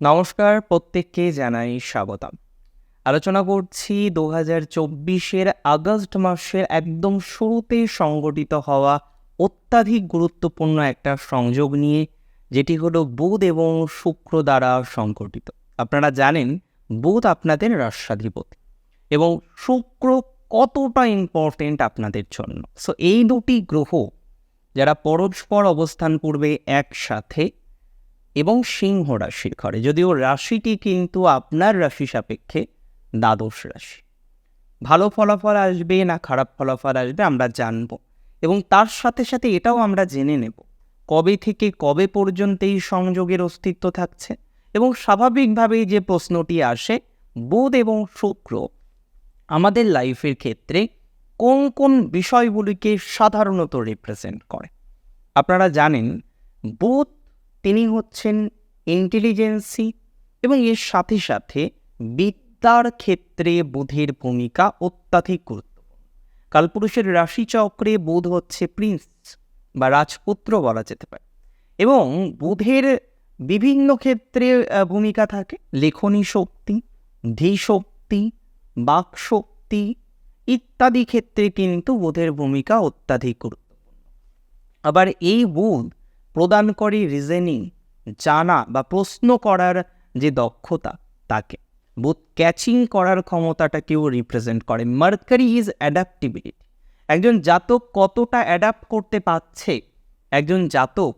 নমস্কার, প্রত্যেককে জানাই স্বাগতম। আলোচনা করছি দু হাজার চব্বিশের আগস্ট মাসের একদম শুরুতে সংগঠিত হওয়া অত্যাধিক গুরুত্বপূর্ণ একটা সংযোগ নিয়ে, যেটি হলো বুধ এবং শুক্র দ্বারা সংগঠিত। আপনারা জানেন, বুধ আপনাদের রাষ্ট্রাধিপতি এবং শুক্র কতটা ইম্পর্টেন্ট আপনাদের জন্য। সো এই দুটি গ্রহ যারা পরস্পর অবস্থান করবে একসাথে এবং সিংহ রাশির ঘরে। যদিও রাশিটি কিন্তু আপনার রাশি সাপেক্ষে দ্বাদশ রাশি। ভালো ফলাফল আসবে না খারাপ ফলাফল আসবে আমরা জানব এবং তার সাথে সাথে এটাও আমরা জেনে নেব কবে থেকে কবে পর্যন্ত এই সংযোগের অস্তিত্ব থাকছে এবং স্বাভাবিকভাবেই যে প্রশ্নটি আসে, বুধ এবং শুক্র আমাদের লাইফের ক্ষেত্রে কোন কোন বিষয়গুলিকে সাধারণত রিপ্রেজেন্ট করে? আপনারা জানেন, বুধ তিনি হচ্ছেন ইন্টেলিজেন্সি এবং এর সাথে সাথে বিদ্যার ক্ষেত্রে বুধের ভূমিকা অত্যাধিক গুরুত্বপূর্ণ। কালপুরুষের রাশিচক্রে বুধ হচ্ছে প্রিন্স বা রাজপুত্র বলা যেতে পারে এবং বুধের বিভিন্ন ক্ষেত্রে ভূমিকা থাকে। লেখনী শক্তি, ধীশক্তি, বাকশক্তি ইত্যাদি ক্ষেত্রে কিন্তু বুধের ভূমিকা অত্যাধিক গুরুত্বপূর্ণ। আবার এই বুধ প্রদান রিজনিং জানা বা প্রশ্ন করার যে দক্ষতা তাকে বুধ ক্যাচিং করার ক্ষমতাটাকেও রিপ্রেজেন্ট করে মার্কারি ইজ অ্যাডাপ্টিবিলিটি একজন জাতক কতটা অ্যাডাপ্ট করতে পারছে, একজন জাতক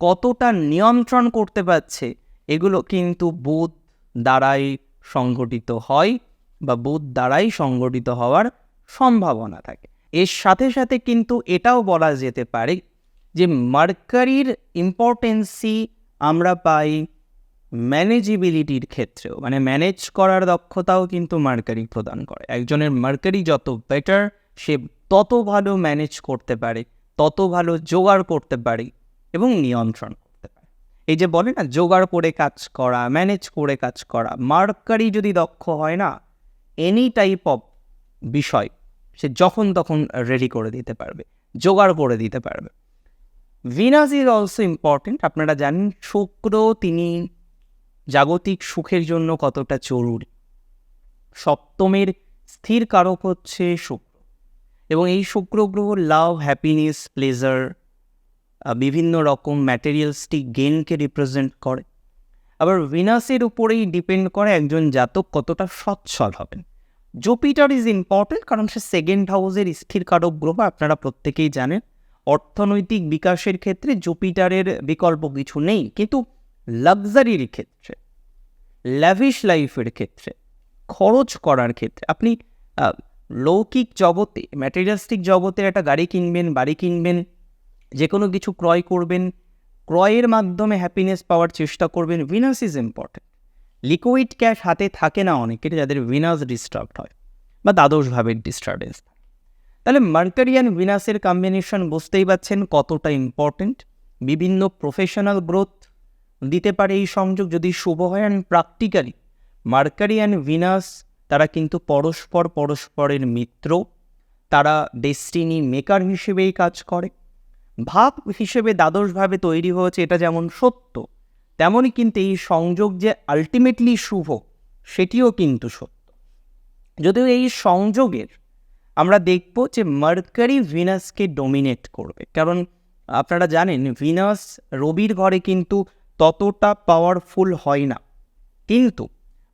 কতটা নিয়ন্ত্রণ করতে পারছে, এগুলো কিন্তু বুধ দ্বারাই সংগঠিত হয় বা বুধ দ্বারাই সংগঠিত হওয়ার সম্ভাবনা থাকে। এর সাথে সাথে কিন্তু এটাও বলা যেতে পারে যে মার্কারির ইম্পর্টেন্সি আমরা পাই ম্যানেজিবিলিটির ক্ষেত্রেও মানে ম্যানেজ করার দক্ষতাও কিন্তু মার্কারি প্রদান করে। একজনের মার্কারি যত বেটার সে তত ভালো ম্যানেজ করতে পারে, তত ভালো জোগাড় করতে পারে এবং নিয়ন্ত্রণ করতে পারে। এই যে বলে না, জোগাড় করে কাজ করা, ম্যানেজ করে কাজ করা, মার্কারি যদি দক্ষ হয় না এনি টাইপ অফ বিষয় সে যখন তখন রেডি করে দিতে পারবে, জোগাড় করে দিতে পারবে। ভিনাস ইজ অলসো ইম্পর্টেন্ট আপনারা জানেন, শুক্র তিনি জাগতিক সুখের জন্য কতটা জরুরি। সপ্তমের স্থির কারক হচ্ছে শুক্র। এবং এই শুক্র গ্রহ লাভ হ্যাপিনেস প্লেজার বিভিন্ন রকম ম্যাটেরিয়ালসটিক গেনকে রিপ্রেজেন্ট করে। আবার ভিনাসের উপরেই ডিপেন্ড করে একজন জাতক কতটা সচ্ছল হবেন। জুপিটার ইজ ইম্পর্টেন্ট কারণ সে সেকেন্ড হাউসের স্থির কারক গ্রহ, আপনারা প্রত্যেকেই জানেন। অর্থনৈতিক বিকাশের ক্ষেত্রে জুপিটারের বিকল্প কিছু নেই, কিন্তু লাক্সারির ক্ষেত্রে ল্যাভিশ লাইফের ক্ষেত্রে, খরচ করার ক্ষেত্রে, আপনি লৌকিক জগতে ম্যাটেরিয়ালিস্টিক জগতে একটা গাড়ি কিনবেন, বাড়ি কিনবেন যে কোনো কিছু ক্রয় করবেন, ক্রয়ের মাধ্যমে হ্যাপিনেস পাওয়ার চেষ্টা করবেন Venus is important liquid cash হাতে থাকে না অনেকের, যাদের ভিনাস ডিস্টার্ব হয়, বা দ্বাদশ ভাবের ডিস্টার্বেন্স তাহলে মার্কারিয়ান ভিনাসের কম্বিনেশন বুঝতেই পাচ্ছেন কতটা ইম্পর্টেন্ট বিভিন্ন প্রফেশনাল গ্রোথ দিতে পারে এই সংযোগ যদি শুভ হয় অ্যান্ড প্র্যাকটিক্যালি মার্কারিয়ান ভিনাস তারা কিন্তু পরস্পর পরস্পরের মিত্র। তারা ডেস্টিনি মেকার হিসেবেই কাজ করে। ভাব হিসেবে দ্বাদশভাবে তৈরি হয়েছে এটা যেমন সত্য, তেমনই কিন্তু এই সংযোগ যে আলটিমেটলি শুভ, সেটিও কিন্তু সত্য। যদিও এই সংযোগের আমরা দেখব যে মার্কারি ভিনাসকে ডোমিনেট করবে। কারণ আপনারা জানেন, ভিনাস রবির ঘরে কিন্তু ততটা পাওয়ারফুল হয় না। কিন্তু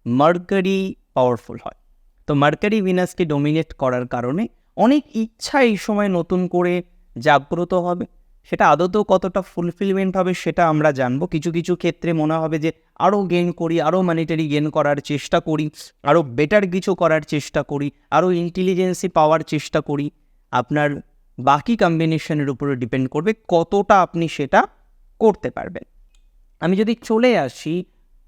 মার্কারি পাওয়ারফুল হয়। তো মার্কারি ভিনাসকে ডোমিনেট করার কারণে অনেক ইচ্ছা এই সময় নতুন করে জাগ্রত হবে। সেটা আদতেও কতটা ফুলফিলমেন্ট হবে সেটা আমরা জানব। কিছু কিছু ক্ষেত্রে মনে হবে যে আরও গেন করি আরও মানিটারি গেন করার চেষ্টা করি আরও বেটার কিছু করার চেষ্টা করি আরও ইন্টেলিজেন্সি পাওয়ার চেষ্টা করি। আপনার বাকি কম্বিনেশনের উপরে ডিপেন্ড করবে কতটা আপনি সেটা করতে পারবেন। আমি যদি চলে আসি,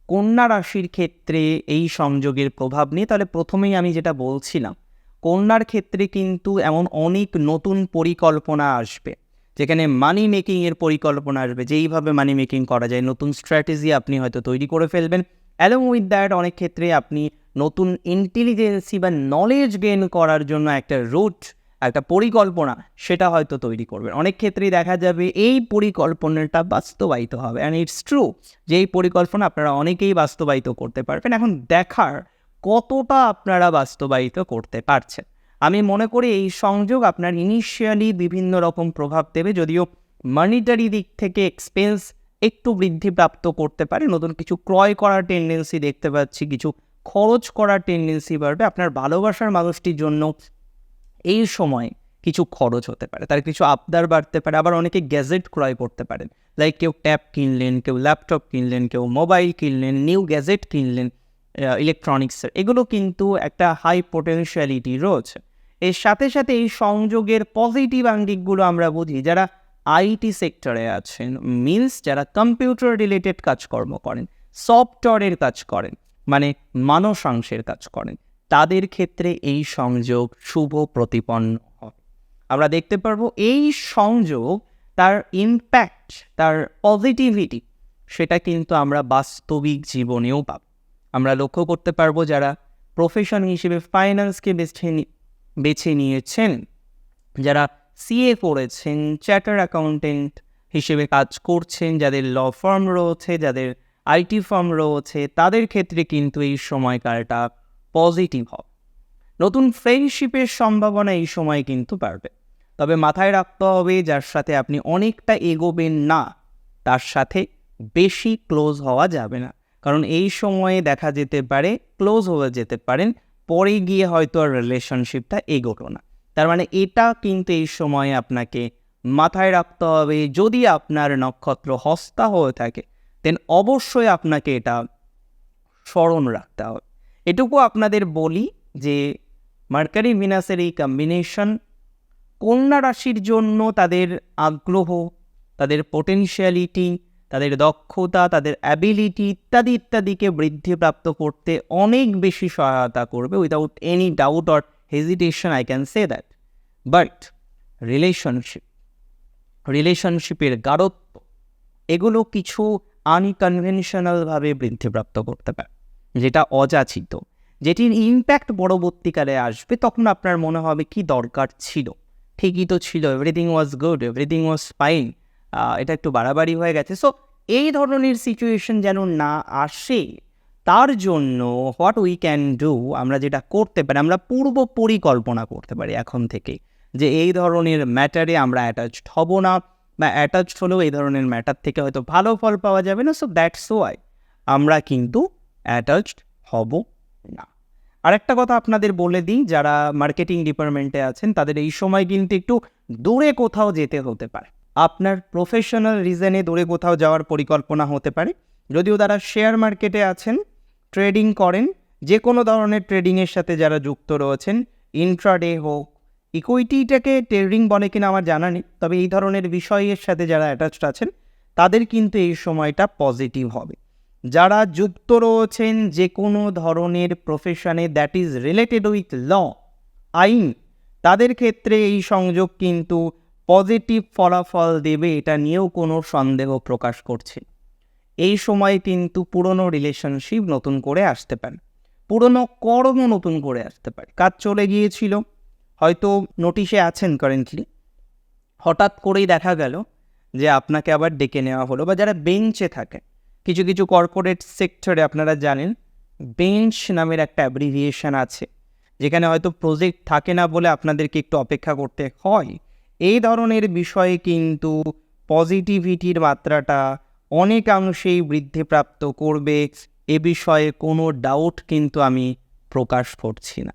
কন্যা রাশির ক্ষেত্রে এই সংযোগের প্রভাব নিয়ে, তাহলে প্রথমেই আমি যেটা বলছিলাম, কন্যার ক্ষেত্রে কিন্তু এমন অনেক নতুন পরিকল্পনা আসবে। যেখানে মানি মেকিংয়ের পরিকল্পনা আসবে, যেইভাবে মানি মেকিং করা যায়, নতুন স্ট্র্যাটেজি আপনি হয়তো তৈরি করে ফেলবেন। অ্যালং উইথ দ্যাট অনেক ক্ষেত্রে আপনি নতুন ইন্টেলিজেন্সি বা নলেজ গেন করার জন্য একটা রুট একটা পরিকল্পনা, সেটা হয়তো তৈরি করবেন। অনেক ক্ষেত্রেই দেখা যাবে এই পরিকল্পনাটা বাস্তবায়িত হবে। অ্যান্ড ইটস ট্রু যে এই পরিকল্পনা আপনারা অনেকেই বাস্তবায়িত করতে পারবেন। এখন দেখার কতটা আপনারা বাস্তবায়িত করতে পারছেন। আমি মনে করি এই সংযোগ আপনার ইনিশিয়ালি বিভিন্ন রকম প্রভাব দেবে, যদিও মানিটারি দিক থেকে এক্সপেন্স একটু বৃদ্ধিপ্রাপ্ত করতে পারে। নতুন কিছু ক্রয় করার টেন্ডেন্সি দেখতে পাচ্ছি, কিছু খরচ করার টেন্ডেন্সি বাড়বে। আপনার ভালোবাসার মানুষটির জন্য এই সময় কিছু খরচ হতে পারে, তার কিছু আবদার বাড়তে পারে। আবার অনেকে গ্যাজেট ক্রয় করতে পারেন লাইক কেউ ট্যাব কিনলেন, কেউ ল্যাপটপ কিনলেন, কেউ মোবাইল কিনলেন নিউ গ্যাজেট কিনলেন ইলেকট্রনিক্সের এগুলো কিন্তু একটা হাই পোটেনশিয়ালিটি রয়েছে। এর সাথে সাথে এই সংযোগের পজিটিভ আঙ্গিকগুলো আমরা বুঝি। যারা আইটি সেক্টরে আছেন মিনস যারা কম্পিউটার রিলেটেড কাজকর্ম করেন সফটওয়্যারের কাজ করেন মানে মানসাংশের কাজ করেন, তাদের ক্ষেত্রে এই সংযোগ শুভ প্রতিপন্ন হবে আমরা দেখতে পারব এই সংযোগ তার ইম্প্যাক্ট তার পজিটিভিটি সেটা কিন্তু আমরা বাস্তবিক জীবনেও পাব। আমরা লক্ষ্য করতে পারব যারা প্রফেশন হিসেবে ফাইন্যান্সকে বেছে বেছে নিয়েছেন। যারা সিএ করেছেন চ্যাটার অ্যাকাউন্টেন্ট হিসেবে কাজ করছেন, যাদের ল ফার্ম রয়েছে, যাদের আইটি ফার্ম রয়েছে, তাদের ক্ষেত্রে কিন্তু এই সময়কালটা পজিটিভ হবে। নতুন ফ্রেন্ডশিপের সম্ভাবনা এই সময় কিন্তু বাড়বে। তবে মাথায় রাখতে হবে, যার সাথে আপনি অনেকটা এগোবেন না, তার সাথে বেশি ক্লোজ হওয়া যাবে না। কারণ এই সময়ে দেখা যেতে পারে ক্লোজ হয়ে যেতে পারেন পরে গিয়ে হয়তো আর রিলেশনশিপটা এগোলো না। তার মানে এটা কিন্তু এই সময়ে আপনাকে মাথায় রাখতে হবে, যদি আপনার নক্ষত্র হস্তা হয়ে থাকে দেন অবশ্যই আপনাকে এটা স্মরণ রাখতে হবে। এটুকু আপনাদের বলি যে মার্কারি ভিনাসের এই কম্বিনেশন কন্যা রাশির জন্য তাদের আগ্রহ, তাদের পোটেনশিয়ালিটি তাদের দক্ষতা, তাদের অ্যাবিলিটি ইত্যাদি ইত্যাদিকে বৃদ্ধিপ্রাপ্ত করতে অনেক বেশি সহায়তা করবে without any doubt or hesitation I can say that but relationship রিলেশনশিপের গাঢ়ত্ব, এগুলো কিছু আনকনভেনশনালভাবে বৃদ্ধিপ্রাপ্ত করতে পারে, যেটা অযাচিত, যেটির ইম্প্যাক্ট পরবর্তীকালে আসবে তখন আপনার মনে হবে কি দরকার ছিল। ঠিকই তো ছিল everything was good everything was fine এটা একটু বাড়াবাড়ি হয়ে গেছে। সো এই ধরনের সিচুয়েশন যেন না আসে, তার জন্য হোয়াট উই ক্যান ডু আমরা যেটা করতে পারি, আমরা পূর্ব পরিকল্পনা করতে পারি এখন থেকে, যে এই ধরনের ম্যাটারে আমরা অ্যাটাচড হব না, বা অ্যাটাচড হলেও এই ধরনের ম্যাটার থেকে হয়তো ভালো ফল পাওয়া যাবে না সো দ্যাটস ওয়াই আমরা কিন্তু অ্যাটাচড হব না। আরেকটা কথা আপনাদের বলে দিই, যারা মার্কেটিং ডিপার্টমেন্টে আছেন, তাদের এই সময় কিন্তু একটু দূরে কোথাও যেতে হতে পারে। আপনার প্রফেশনাল রিজনে দূরে কোথাও যাওয়ার পরিকল্পনা হতে পারে। যদিও তারা শেয়ার মার্কেটে আছেন ট্রেডিং করেন, যে কোনো ধরনের ট্রেডিংয়ের সাথে যারা যুক্ত রয়েছেন ইন্ট্রাডে হোক ইকুইটিটাকে ট্রেডিং বলে কিনা আমার জানা নেই, তবে এই ধরনের বিষয়ের সাথে যারা অ্যাটাচড আছেন, তাদের কিন্তু এই সময়টা পজিটিভ হবে। যারা যুক্ত রয়েছেন যে কোনো ধরনের প্রফেশনে that is related with law আইন, তাদের ক্ষেত্রে এই সংযোগ কিন্তু পজিটিভ ফলাফল দেবে, এটা নিয়েও কোনো সন্দেহ প্রকাশ করছে। এই সময় কিন্তু পুরনো রিলেশনশিপ নতুন করে আসতে পারে। পুরনো কর্ম নতুন করে আসতে পারে। কাজ চলে গিয়েছিল, হয়তো নোটিশে আছেন কারেন্টলি হঠাৎ করেই দেখা গেল যে আপনাকে আবার ডেকে নেওয়া হলো বা যারা বেঞ্চে থাকে, কিছু কিছু কর্পোরেট সেক্টরে আপনারা জানেন বেঞ্চ নামের একটা অ্যাব্রিভিয়েশন আছে, যেখানে হয়তো প্রজেক্ট থাকে না বলে আপনাদেরকে একটু অপেক্ষা করতে হয়। এই ধরনের বিষয়ে কিন্তু পজিটিভিটির মাত্রাটা অনেকাংশেই বৃদ্ধিপ্রাপ্ত করবে, এ বিষয়ে কোনো ডাউট কিন্তু আমি প্রকাশ করছি না।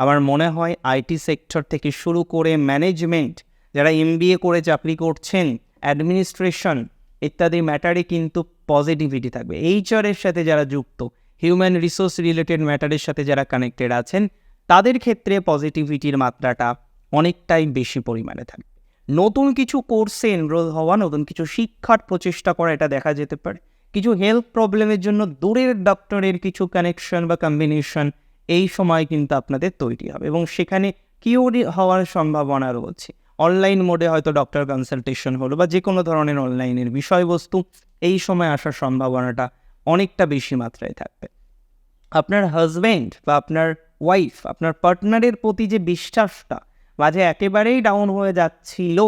আমার মনে হয় আইটি সেক্টর থেকে শুরু করে ম্যানেজমেন্ট যারা এমবিএ করে চাকরি করছেন অ্যাডমিনিস্ট্রেশন ইত্যাদি ম্যাটারে কিন্তু পজিটিভিটি থাকবে। এইচআরের সাথে যারা যুক্ত হিউম্যান রিসোর্স রিলেটেড ম্যাটারের সাথে যারা কানেক্টেড আছেন, তাদের ক্ষেত্রে পজিটিভিটির মাত্রাটা অনেকটাই বেশি পরিমাণে থাকবে নতুন কিছু কোর্সে এনরোল হওয়া, নতুন কিছু শিক্ষার প্রচেষ্টা করা, এটা দেখা যেতে পারে। কিছু হেলথ প্রবলেমের জন্য দূরের ডক্টরের কিছু কানেকশন বা কম্বিনেশন এই সময় কিন্তু আপনাদের তৈরি হবে এবং সেখানে কিওরি হওয়ার সম্ভাবনা রয়েছে। অনলাইন মোডে হয়তো ডক্টর কনসালটেশন হলো বা যে কোনো ধরনের অনলাইনের বিষয়বস্তু, এই সময় আসার সম্ভাবনাটা অনেকটা বেশি মাত্রায় থাকবে। আপনার হাজব্যান্ড বা আপনার ওয়াইফ আপনার পার্টনারের প্রতি যে বিশ্বাসটা মাঝে একেবারেই ডাউন হয়ে যাচ্ছিল,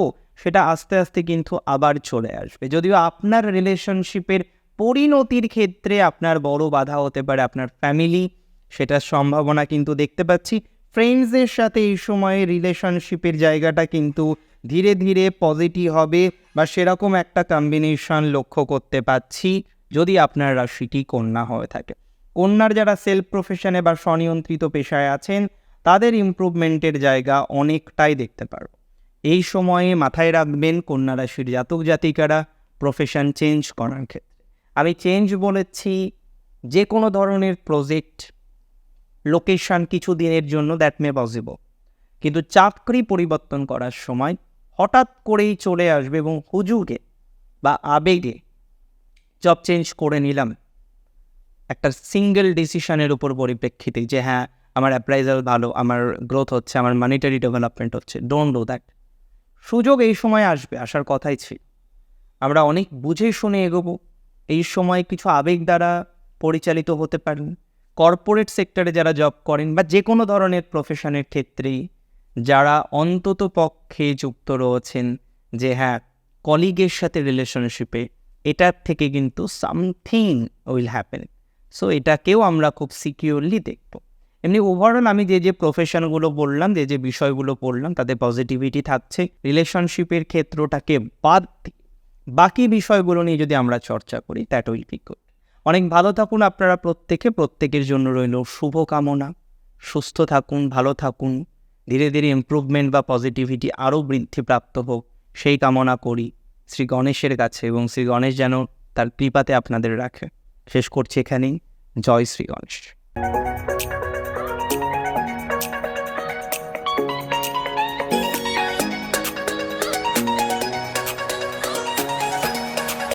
সেটা আস্তে আস্তে কিন্তু আবার চলে আসবে। যদিও আপনার রিলেশনশিপের পরিণতির ক্ষেত্রে আপনার বড় বাধা হতে পারে আপনার ফ্যামিলি সেটার সম্ভাবনা কিন্তু দেখতে পাচ্ছি। ফ্রেন্ডসদের সাথে এই সময়ে রিলেশনশিপের জায়গাটা কিন্তু ধীরে ধীরে পজিটিভ হবে বা সেরকম একটা কম্বিনেশন লক্ষ্য করতে পাচ্ছি, যদি আপনার রাশিটি কন্যা হয়ে থাকে। কন্যার যারা সেলফ প্রফেশনে বা স্বনিয়ন্ত্রিত পেশায় আছেন তাদের ইমপ্রুভমেন্টের জায়গা অনেকটাই দেখতে পারব। এই সময়ে মাথায় রাখবেন কন্যা রাশির জাতক জাতিকারা প্রফেশন চেঞ্জ করার ক্ষেত্রে। আমি চেঞ্জ বলেছি যে কোনো ধরনের প্রজেক্ট লোকেশন কিছু দিনের জন্য দ্যাট মে পসিবল কিন্তু চাকরি পরিবর্তন করার সময় হঠাৎ করেই চলে আসবে এবং হুজুগে বা আবেগে জব চেঞ্জ করে নিলাম। একটা সিঙ্গেল ডিসিশনের উপর পরিপ্রেক্ষিতে যে হ্যাঁ আমার অ্যাপ্রাইজাল ভালো, আমার গ্রোথ হচ্ছে, আমার মানিটারি ডেভেলপমেন্ট হচ্ছে ডোন্ট ডু দ্যাট সুযোগ এই সময় আসবে, আসার কথাই ছিল। আমরা অনেক বুঝে শুনে এগোবো, এই সময় কিছু আবেগ দ্বারা পরিচালিত হতে পারেন। কর্পোরেট সেক্টরে যারা জব করেন বা যে কোনো ধরনের প্রফেশনের ক্ষেত্রেই যারা অন্তত পক্ষে যুক্ত রয়েছেন যে হ্যাঁ কলিগের সাথে রিলেশনশিপে এটার থেকে কিন্তু সামথিং উইল হ্যাপেন সো এটাকেও আমরা খুব সিকিউরলি দেখব। এমনি ওভারঅল আমি যে যে প্রফেশনগুলো বললাম, যে যে বিষয়গুলো পড়লাম তাতে পজিটিভিটি থাকছে। রিলেশনশিপের ক্ষেত্রটাকে বাদ বাকি বিষয়গুলো নিয়ে যদি আমরা চর্চা করি দ্যাট উইল বি গুড অনেক ভালো থাকুন আপনারা প্রত্যেকে। প্রত্যেকের জন্য রইল শুভকামনা। সুস্থ থাকুন, ভালো থাকুন। ধীরে ধীরে ইম্প্রুভমেন্ট বা পজিটিভিটি আরও বৃদ্ধিপ্রাপ্ত হোক। সেই কামনা করি শ্রী গণেশের কাছে এবং শ্রী গণেশ যেন তার কৃপাতে আপনাদের রাখে। শেষ করছি এখানেই। জয় শ্রী গণেশ।